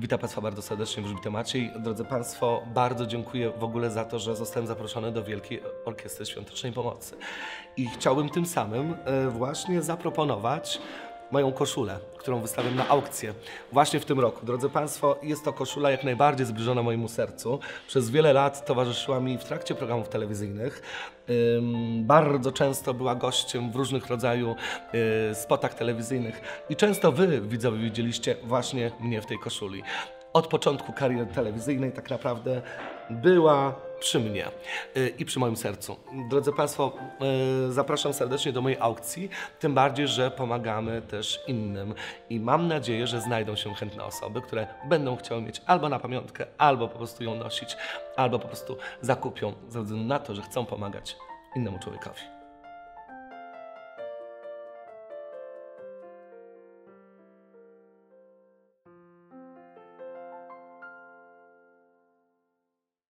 Witam Państwa bardzo serdecznie, Wróżbity Maciej. Drodzy Państwo, bardzo dziękuję w ogóle za to, że zostałem zaproszony do Wielkiej Orkiestry Świątecznej Pomocy. I chciałbym tym samym e, właśnie zaproponować moją koszulę, którą wystawiam na aukcję właśnie w tym roku. Drodzy Państwo, jest to koszula jak najbardziej zbliżona mojemu sercu. Przez wiele lat towarzyszyła mi w trakcie programów telewizyjnych. Bardzo często była gościem w różnych rodzaju y, spotach telewizyjnych i często Wy, widzowie, widzieliście właśnie mnie w tej koszuli. Od początku kariery telewizyjnej tak naprawdę była przy mnie y, i przy moim sercu. Drodzy Państwo, y, zapraszam serdecznie do mojej aukcji, tym bardziej, że pomagamy też innym i mam nadzieję, że znajdą się chętne osoby, które będą chciały mieć albo na pamiątkę, albo po prostu ją nosić, albo po prostu zakupią ze względu na to, że chcą pomagać innemu człowiekowi.